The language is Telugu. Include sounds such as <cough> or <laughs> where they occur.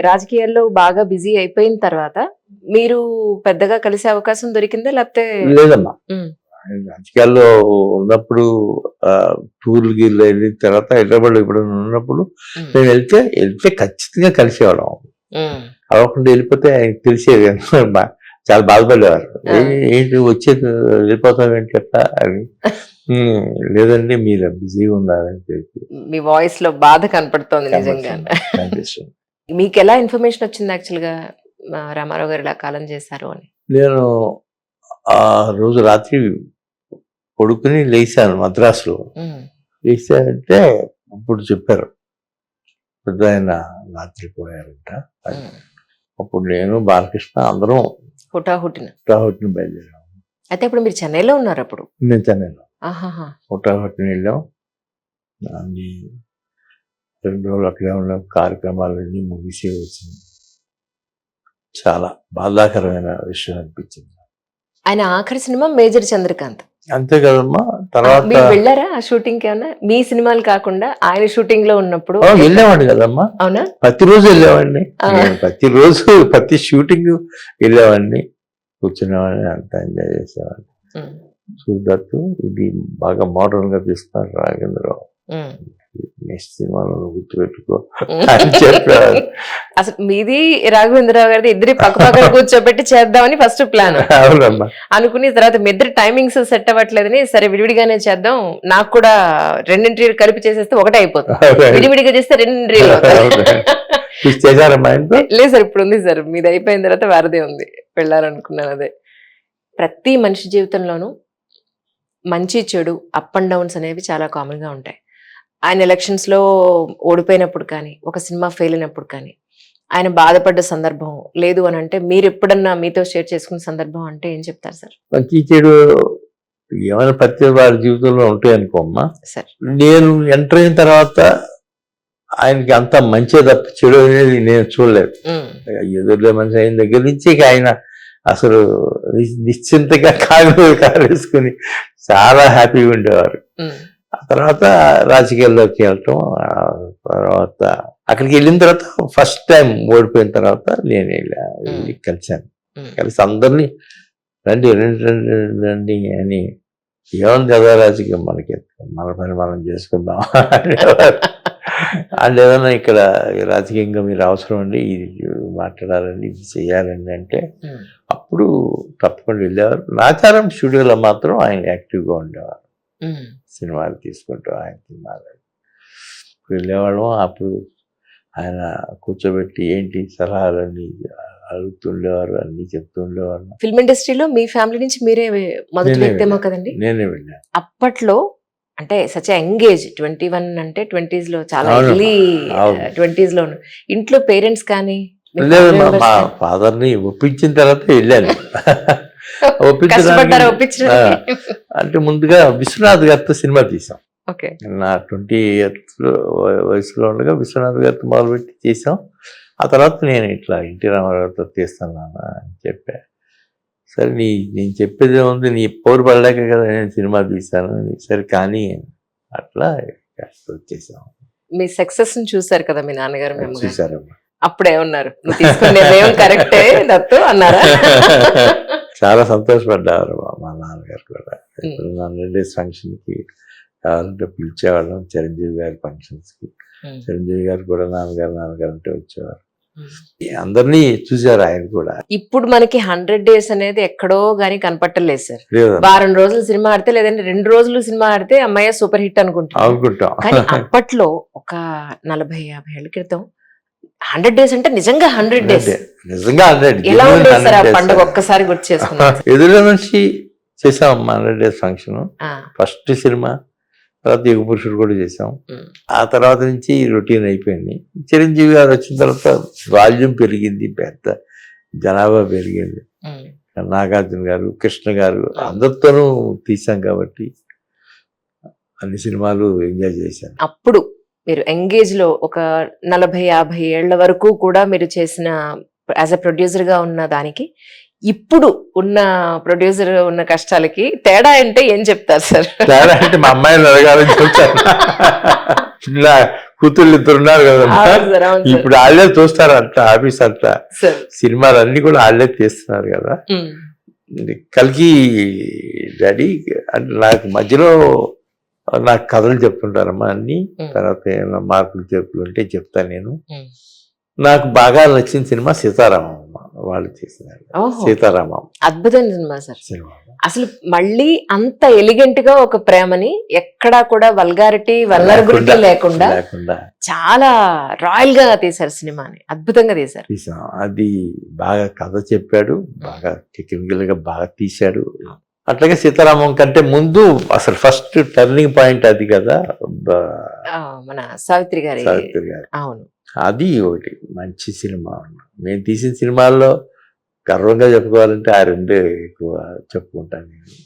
రాజకీయాల్లో బాగా బిజీ అయిపోయిన తర్వాత మీరు పెద్దగా కలిసే అవకాశం దొరికిందా లేకపోతే? లేదమ్మా. రాజకీయాల్లో ఉన్నప్పుడు టూర్లు గీర్లు వెళ్ళిన తర్వాత హైదరాబాద్లో ఇప్పుడు ఉన్నప్పుడు మేము వెళ్తే వెళ్తే ఖచ్చితంగా కలిసేవాళ్ళం. అవ్వకుండా వెళ్ళిపోతే ఆయనకి తెలిసేది చాలా బాధపడేవారు. ఆ. "ఏ- ఏంటి వచ్చేది వెళ్ళిపోతాం ఏంటి ఎట్లా అని. <laughs> "ఉమ్, లేదండి మీరు బిజీగా ఉన్నారని చెప్పి. మీ వాయిస్లో బాధ కనపడుతోంది నిజంగా. మీకు ఎలా ఇన్ఫర్మేషన్ వచ్చింది యాక్చువల్గా ఆ, రామారావు గారు ఇలా కాలం చేశారు అని. నేను ఆ రోజు రాత్రి పడుకుని లేచాను మద్రాసులో. లేచానంటే అప్పుడు చెప్పారు. పెద్ద ఆయన రాత్రి పోయారంట. అప్పుడు నేను బాలకృష్ణ అందరం హుటాహుటిన. హుటాహుటిని బయలుదేరాం అయితే ఇప్పుడు మీరు చెన్నైలో ఉన్నారు అప్పుడు? నేను చెన్నైలో. హుటాహుటిని వెళ్ళాం. రెండు రోజులు అక్కడే ఉన్న కార్యక్రమాలన్నీ ముగిసి వచ్చింది. చాలా బాధాకరమైన విషయం అనిపించింది. ఆయన ఆఖరి సినిమా మేజర్ చంద్రకాంత్. అంతే కదమ్మా తర్వాత మీరు వెళ్ళారా ఆ షూటింగ్కి ఏమన్నా? మీ సినిమాలు కాకుండా ఆయన షూటింగ్లో ఉన్నప్పుడు ఆ, వెళ్ళేవాడిని కదమ్మా. అవునా? ప్రతిరోజు వెళ్ళేవాడిని. ప్రతిరోజు ప్రతి షూటింగ్ వెళ్ళేవాడిని. కూర్చునేవాడిని అంతా ఎంజాయ్ చేసేవాడిని. చూడట్టు ఇది బాగా మోడర్న్గా తీస్తున్నారు రాగేంద్రరావు నెక్స్ట్ సినిమాలో నువ్వు గుర్తుపెట్టుకో. ఉమ్. <laughs> అని చెప్పేవారు అసలు మీది రాఘవేంద్రరావు గారిది ఇద్దరి పక్క పక్కన <laughs> కూర్చోబెట్టి చేద్దామని ఫస్ట్ ప్లాన్ అవునమ్మా. అనుకుని తర్వాత మీ ఇద్దరు టైమింగ్స్ సెట్ అవ్వట్లేదని సరే విడివిడిగానే చేద్దాం. నాకు కూడా రెండింటి కలిపి చేసేస్తే ఒకటే అయిపోతుంది. విడివిడిగా చేస్తే రెండు <laughs> అవును. ఇది చేశారమ్మా ఇంట్లో? లేదు సార్ ఇప్పుడు ఉంది సార్. మీది అయిపోయిన తర్వాత వారదే ఉంది. వెళ్ళాలనుకున్నాను అదే. ప్రతి మనిషి జీవితంలోనూ మంచి చెడు అప్ అండ్ డౌన్స్ అనేవి చాలా కామన్గా ఉంటాయి. ఆయన ఎలక్షన్స్లో ఓడిపోయినప్పుడు కానీ ఒక సినిమా ఫెయిల్ అయినప్పుడు కానీ ఆయన బాధపడ్డ సందర్భం లేదు అని అంటే మీరు ఎప్పుడన్నా మీతో షేర్ చేసుకున్న సందర్భం అంటే ఏం చెప్తారు సార్? మంచి చెడు ఏమైనా ప్రతి వారి జీవితంలో ఉంటాయి అనుకోమ్మా సార్. నేను ఎంటర్ అయిన తర్వాత ఆయనకి అంత మంచి తప్ప చెడు అనేది నేను చూడలేదు. ఎదురులో మనిషి అయిన దగ్గర నుంచి ఆయన అసలు నిశ్చింతగా కాలు కాలేసుకుని చాలా హ్యాపీగా ఉండేవారు. ఆ తర్వాత రాజకీయాల్లోకి వెళ్ళటం తర్వాత అక్కడికి వెళ్ళిన తర్వాత ఫస్ట్ టైం ఓడిపోయిన తర్వాత నేను వెళ్ళా కలిశాను. కలిసి అందరినీ రండి రండి రండి రండి అని ఏముంది కదా రాజకీయం మనకి? మన పని మనం చేసుకుందాం. వాళ్ళు ఏదైనా ఇక్కడ రాజకీయంగా మీరు అవసరం అండి ఇది మాట్లాడాలండి ఇది చేయాలండి అంటే అప్పుడు తప్పకుండా వెళ్ళేవారు. నాచారం స్టూడియోలో మాత్రం ఆయన యాక్టివ్గా ఉండేవారు. సినిమాలు తీసుకుంటూ ఆయన ఇప్పుడు వెళ్ళేవాళ్ళం అప్పుడు ఆయన కూర్చోబెట్టి ఏంటి సలహాలన్నీ అడుగుతుండేవారు అన్నీ చెప్తుండేవారు ఫిల్మ్ ఇండస్ట్రీలో మీ ఫ్యామిలీ నుంచి మీరే మొదటి వ్యక్తేమో. కదండి నేనే వెళ్ళాను అప్పట్లో అంటే సచ్ ఎంగేజ్ ట్వంటీ వన్ అంటే ట్వంటీస్లో చాలా. ఎర్లీ. ట్వంటీస్లో ఇంట్లో పేరెంట్స్ కానీ లేదు మా? ఫాదర్ని ఒప్పించిన తర్వాత వెళ్ళాను <laughs> ఒప్పించడానికి- అంటే ముందుగా విశ్వనాథ్ గారితో సినిమా తీసాం. ఓకే. నా ట్వంటీ ఇయర్స్ వయసులో ఉండగా విశ్వనాథ్ గారితో మొదలుపెట్టి చేసాం ఆ తర్వాత నేను ఇట్లా ఎన్టీ రామారావుతో తీస్తాను నాన్న అని చెప్పా. సరే నీ నేను చెప్పేది ఉంది నీ పౌరు పడలేక కదా నేను సినిమా తీశాను సరే కానీ అట్లా వచ్చేసాం. మీ సక్సెస్ని చూసారు కదా మీ నాన్నగారు మీ అమ్మగారు చూసారమ్మా అప్పుడే ఉన్నారు. నువ్వు తీసుకునే నిర్ణయం కరెక్టే దత్తు అన్నారా? <laughs> చాలా సంతోషపడ్డారు మా నాన్నగారు కూడా. ఇప్పుడు నా డేస్ ఫంక్షన్కి కావాలంటే పిలిచేవాళ్ళం. చిరంజీవి గారి ఫంక్షన్స్కి. ఉమ్, చిరంజీవి గారు కూడా నాన్నగారు నాన్నగారు అంటే వచ్చేవారు. అందరినీ చూశారు ఆయన కూడా. ఇప్పుడు మనకి హండ్రెడ్ డేస్ అనేది ఎక్కడో గానీ కనపట్టలేదు సార్. వారం రోజులు సినిమా ఆడితే లేదంటే రెండు రోజులు సినిమా ఆడితే అమ్మాయి సూపర్ హిట్ అనుకుంటాం. అనుకుంటాం. కానీ <laughs> అప్పట్లో ఒక నలభై యాభై ఏళ్ళ క్రితం హండ్రెడ్ డేస్ అంటే నిజంగా హండ్రెడ్ డేస్. నిజంగా హండ్రెడ్ ఎలా ఉండేది సార్ ఆ పండుగ ఒక్కసారి గుర్తు చేసుకున్నాం <laughs> ఎదురు నుంచి చేసాం hundred days function. First cinema తర్వాత యుగ పురుషుడు కూడా చేసాం. ఆ తర్వాత నుంచి రొటీన్ అయిపోయింది. చిరంజీవి గారు వచ్చిన తర్వాత వాల్యూమ్ పెరిగింది పెద్ద జనాభా పెరిగింది. నాగార్జున గారు కృష్ణ గారు అందరితోనూ తీసాం కాబట్టి అన్ని సినిమాలు ఎంజాయ్ చేశాను. అప్పుడు మీరు ఎంగేజ్లో ఒక నలభై యాభై ఏళ్ళ వరకు కూడా మీరు చేసిన యాజ్ అ ప్రొడ్యూసర్గా ఉన్న దానికి ఇప్పుడు ఉన్న ప్రొడ్యూసర్ ఉన్న కష్టాలకి తేడా అంటే ఏం చెప్తారు సార్? తేడా అంటే మా అమ్మాయిని అడగాలని చెప్తాను నా కూతుళ్ళు ఇద్దరు ఉన్నారు కదా ఇప్పుడు వాళ్ళే చూస్తారంట ఆఫీస్ అంతా. సినిమాలు అన్ని కూడా వాళ్ళే తీస్తున్నారు కదా. కలికి డాడీ అంటే నాకు మధ్యలో నాకు కథలు చెప్తుంటారమ్మా అన్ని. తర్వాత ఏమైనా మార్పులు చెప్పులు ఉంటే చెప్తాను నేను. నాకు బాగా నచ్చిన సినిమా సీతారామం వాళ్ళు చేసినారు ఓహో. సీతారామం. అద్భుతమైన సినిమా సార్. సినిమా. అసలు మళ్ళీ అంత ఎలిగెంట్గా ఒక ప్రేమని ఎక్కడా కూడా వల్గారిటీ వల్నరబిలిటీ లేకుండా చాలా రాయల్గా తీశారు సినిమాని. అద్భుతంగా తీశారు. అది బాగా కథ చెప్పాడు బాగా టెక్నికల్గా బాగా తీశాడు. అట్లాగే సీతారామం కంటే ముందు అసలు ఫస్ట్ టర్నింగ్ పాయింట్ అది కదా మన సావిత్రి గారి సావిత్రి గారు. అవును. అది ఒకటి మంచి సినిమా మేము తీసిన సినిమాల్లో గర్వంగా చెప్పుకోవాలంటే ఆ రెండే ఎక్కువ చెప్పుకుంటాను నేను.